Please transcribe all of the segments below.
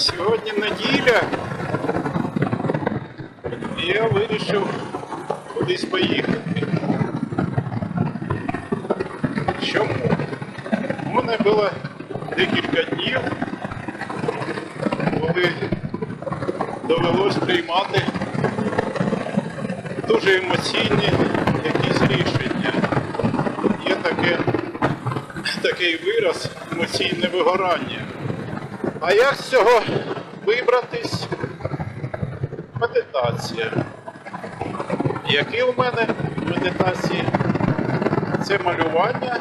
Сьогодні неділя. І я вирішив кудись поїхати. Чому? У мене було декілька днів, коли довелось приймати дуже емоційні якісь рішення. Є таке, такий вираз емоційне вигорання. А як з цього вибратись? Медитація. Які у мене медитації? Це малювання,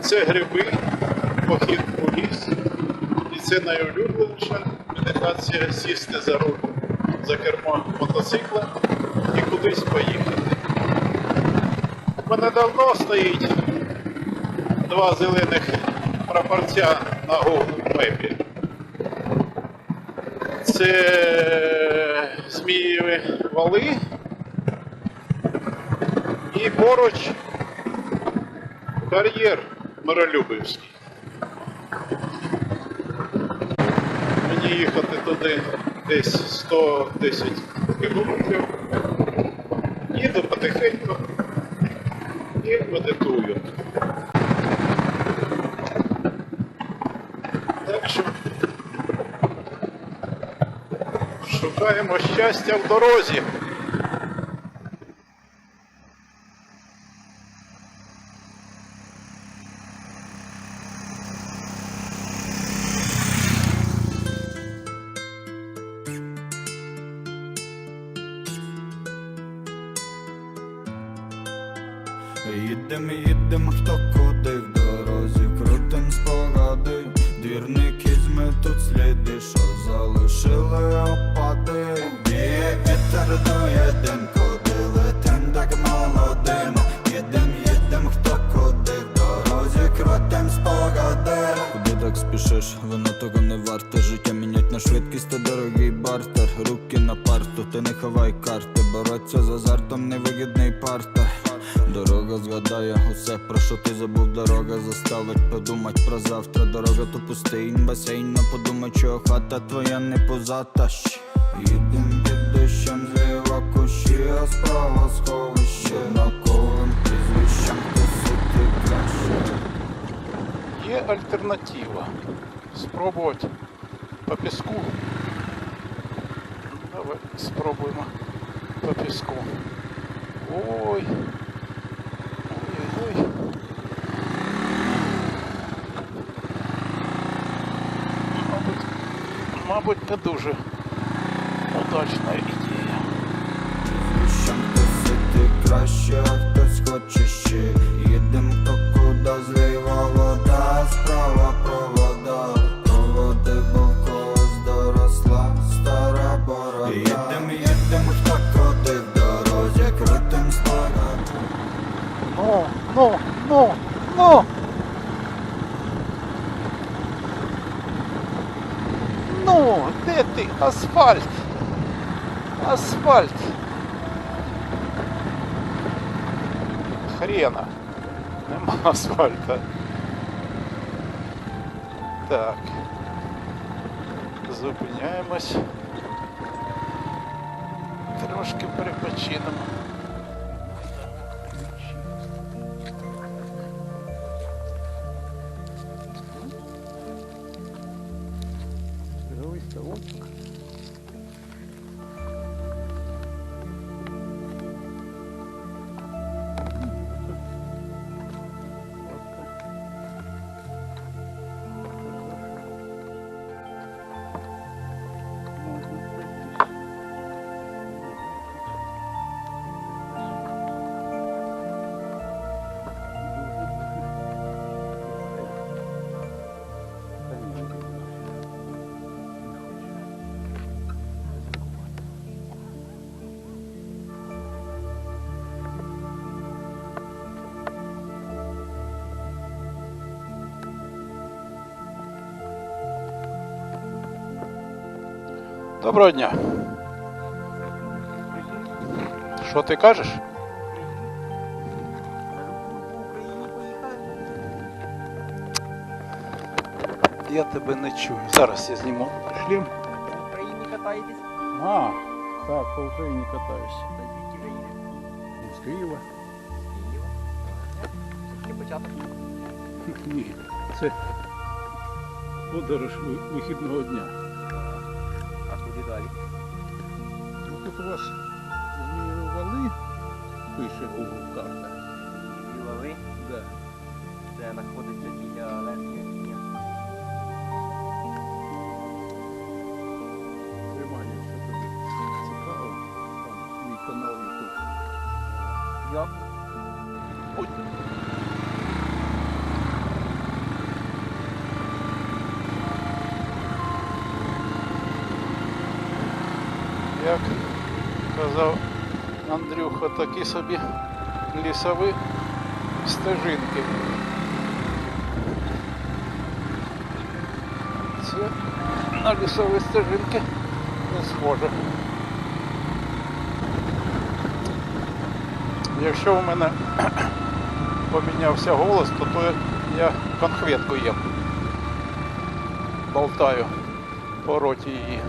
це гриби, похід у ліс. І це найулюбленіша медитація сісти за руль за кермо мотоцикла і кудись поїхати. У мене давно стоїть два зелених прапорця на Google Мепі. Це Змієві вали. І поруч кар'єр Миролюбівський. Мені їхати туди десь 110 кілометрів. Їду потихеньку і медитую. Так що шукаємо щастя в дорозі. Їдем, їдем, хто куди двірники зметуть сліди, що залишили опади. Віє вітер дує дим, куди летим, так молодим. Їдем, їдем, хто куди в дорозі, крутим спогади. Куди так спішиш, воно того не варте. Життя мінять на швидкість, та дорогий бартер. Руки на парту, ти не ховай карти. Бороться з азартом, невигідний партер. Дорога згадає усе, про що ти забув, дорога заставить подумать про завтра. Дорога то пустий басейн, но подумай, чого хата твоя не позата. Щ. Їдем під дощем зліва кущі, а справа сховище Однаковим прізвищем тусити краще. Є альтернатива. Спробувати по піску. Давай спробуємо по піску. Ой. Ой-ой-ой. Мабуть, мабуть, не дуже удачна ідея. Прізвищем тусити краще, а хтось хоче ще Їдем то куди зліва вода, справа провода Проводи, бо доросла стара борода Їдем, їдем, хто куди в дорозі, крутим спогад Ну, ну, ну, ну. Ну, де ти? Асфальт. Асфальт. Хрена. Нема асфальта. Так. Зупиняємось. Трошки перепочинемо. Доброго дня. Що ти кажеш? Я тебе не чую. Зараз я зніму шлем. В Україні катаєтесь? А, так, по Україні катаюся. З Києва. З Києва. Ні, це подорож вихідного дня. Вас Змієві вали, пише Google карта. Вілови, Да. Це знаходиться біля Левського кіння. Тримай, якщо тобі цікаво, там мій канал YouTube. Як? Андрюха, такі собі лісові стежинки. Це на лісові стежинки не схоже. Якщо у мене помінявся голос, то, то я конхветку їм. Болтаю по роті її.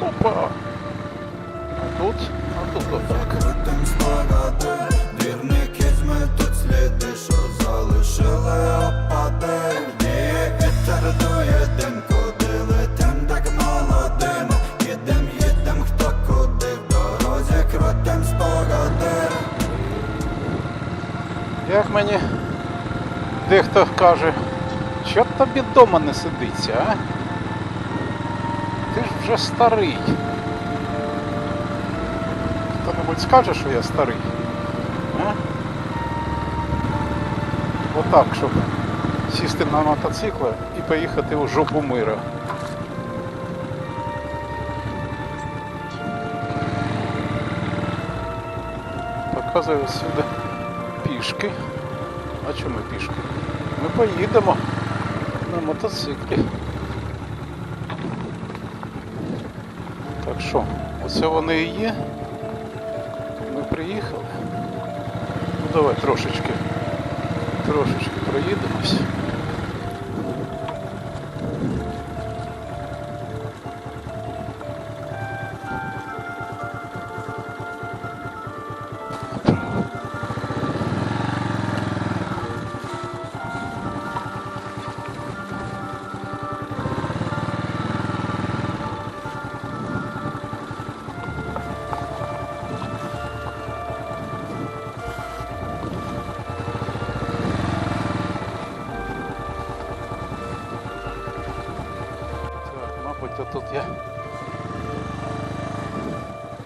Опа! А тут, а тут отак. Двірники зметуть сліди, що залишили опади. Вдіє вітер дує дим, куди летим так молодим. Їдем, їдем, хто куди в дорозі, крутим спогади. Як мені дехто каже, що тобі вдома не сидиться, а? Ти ж вже старий. Хто-небудь скаже, що я старий? А? Отак, щоб сісти на мотоцикл і поїхати у жопу мира. Показую сюди пішки. А чому пішки? Ми поїдемо на мотоциклі. Так що, оце вони і є. Приїхали. Ну давай трошечки, трошечки проїдемось. Мабуть, отут я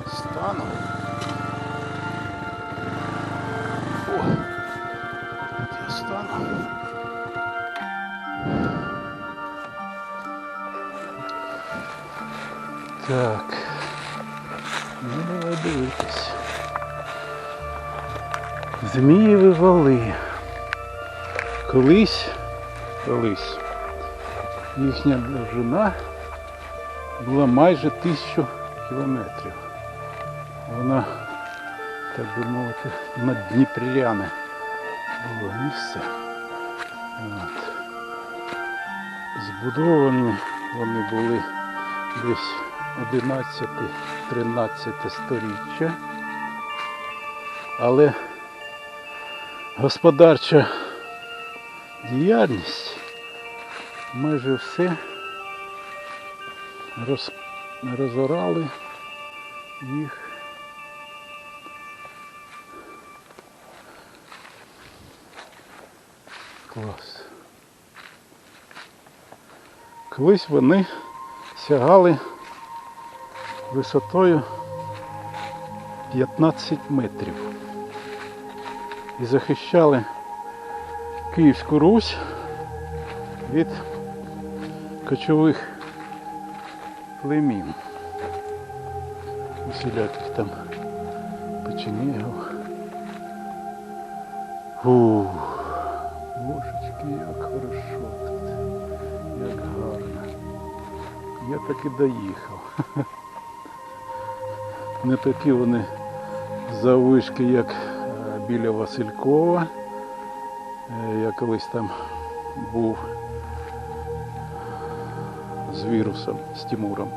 стану. О, тут я стану. Так. Ну, давай дивитись. Змієві вали. Колись, колись їхня довжина була майже тисячу кілометрів. Вона, так би мовити, на Дніпряне було місце. От. Збудовані вони були десь 11-13 сторіччя. Але господарча діяльність майже все роз, розорали їх. Клас. Колись вони сягали висотою 15 метрів і захищали Київську Русь від кочових племін. Усіляких там печенегів. Фу, божечки, як хорошо тут, як гарно. Я таки доїхав. Не такі вони завишки, як е, біля Василькова. Е, Я колись там був з вірусом, з Тимуром.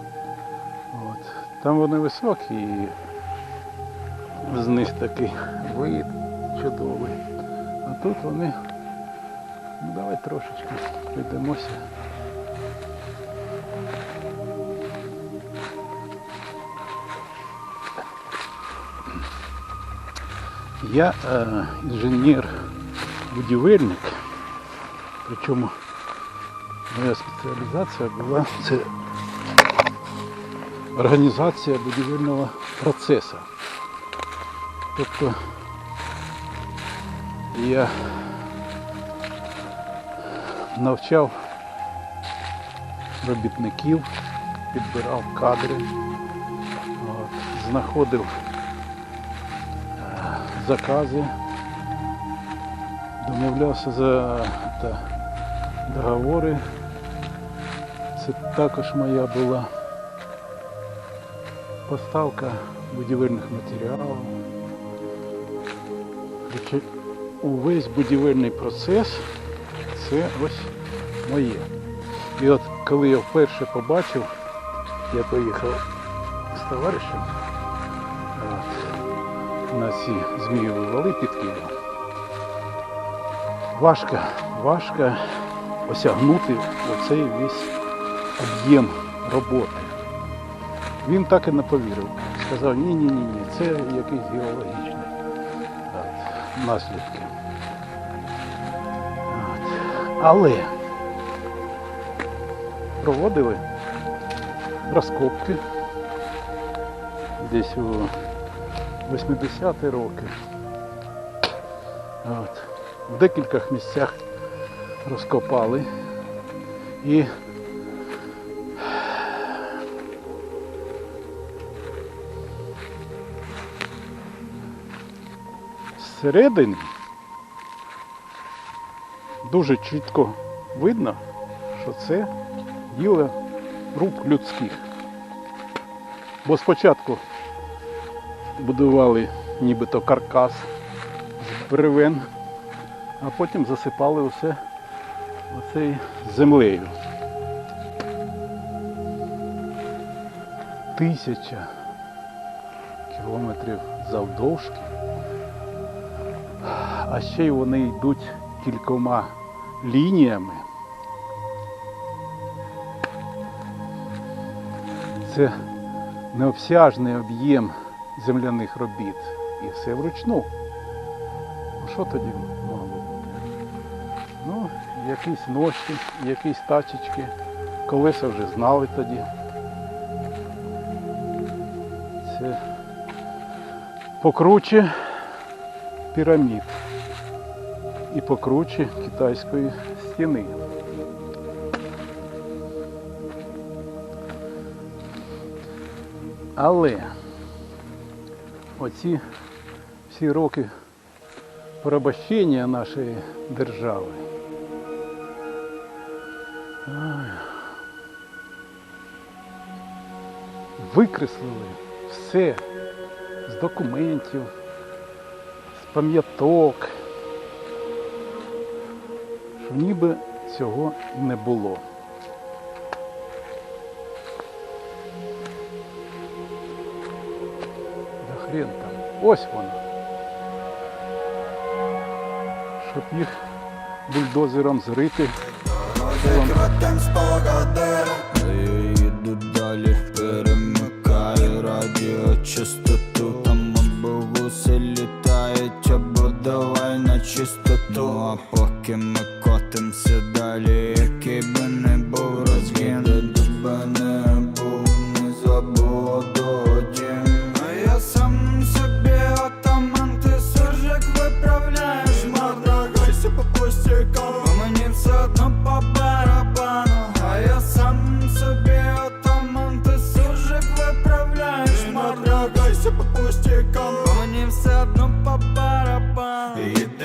От. Там вони високі і з них такий вид чудовий. А тут вони. Ну давай трошечки прийдемося. Я е, інженер-будівельник, причому моя спеціалізація була це організація будівельного процесу. Тобто я навчав робітників, підбирав кадри, от, знаходив е, закази, домовлявся за договори. Це також моя була поставка будівельних матеріалів. Увесь будівельний процес це ось моє. І от коли я вперше побачив, я поїхав з товаришем на ці змієві вали під Києвом. Важко, важко осягнути оцей весь об'єм роботи. Він так і не повірив. Сказав, ні, ні, ні, це якийсь геологічний от, наслідки. Але проводили розкопки десь у 80-ті роки. От. В декількох місцях розкопали і зсередини дуже чітко видно, що це діло рук людських. Бо спочатку будували нібито каркас з бревен, а потім засипали усе оцею землею. Тисяча кілометрів завдовжки а ще й вони йдуть кількома лініями. Це необсяжний об'єм земляних робіт. І все вручну. Ну що тоді могло бути? Ну, якісь ноші, якісь тачечки. Колеса вже знали тоді. Це покруче пірамід і покруче китайської стіни. Але оці всі роки порабощення нашої держави. Викреслили все з документів, з пам'яток, ніби цього не було. Да хрен там. Ось вона. Щоб їх бульдозером зрити. Спогади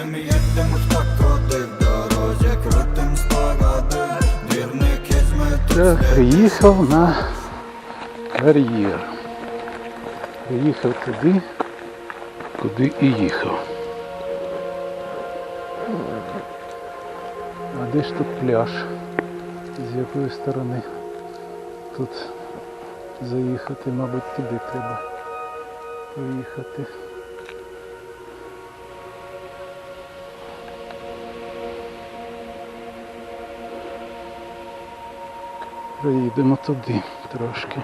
барабану Їдем, їдем, хто куди в дорозі Крутим спогади Двірник ізьми тут Так, приїхав на кар'єр. Приїхав туди, куди і їхав. А де ж тут пляж? З якої сторони тут заїхати, мабуть, туди треба поїхати. Приїдемо туди трошки.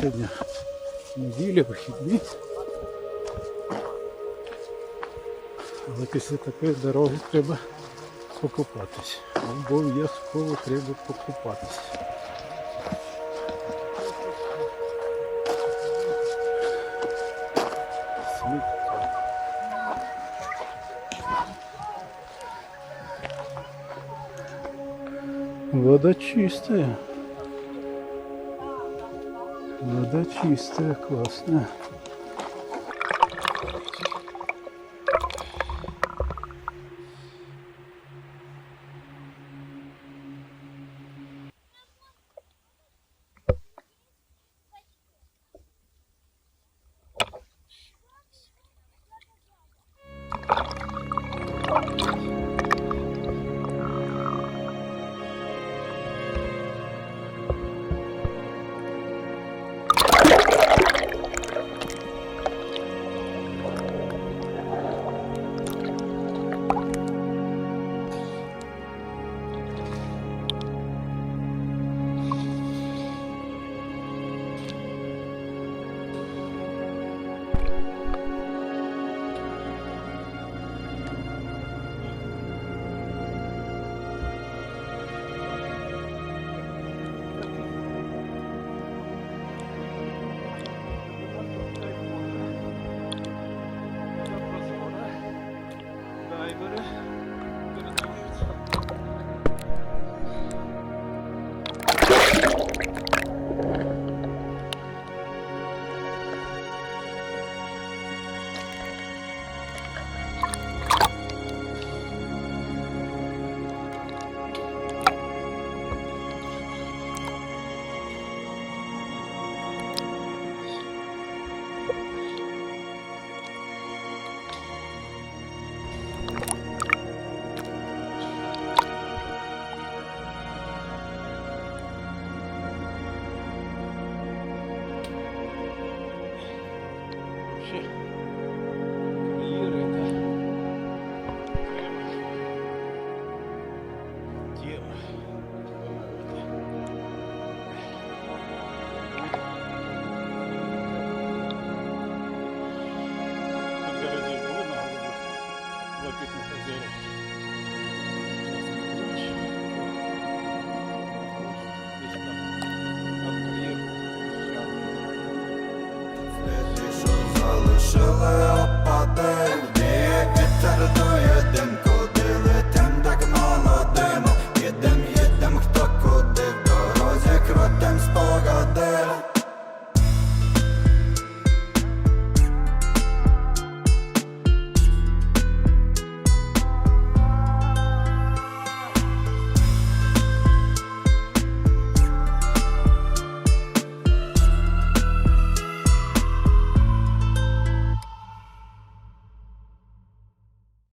паче, що сьогодні неділя, вихідні. Але після такої дороги треба покупатись. Обов'язково треба покупатись. Сміття. Вода чистая. Вода чистая, классная.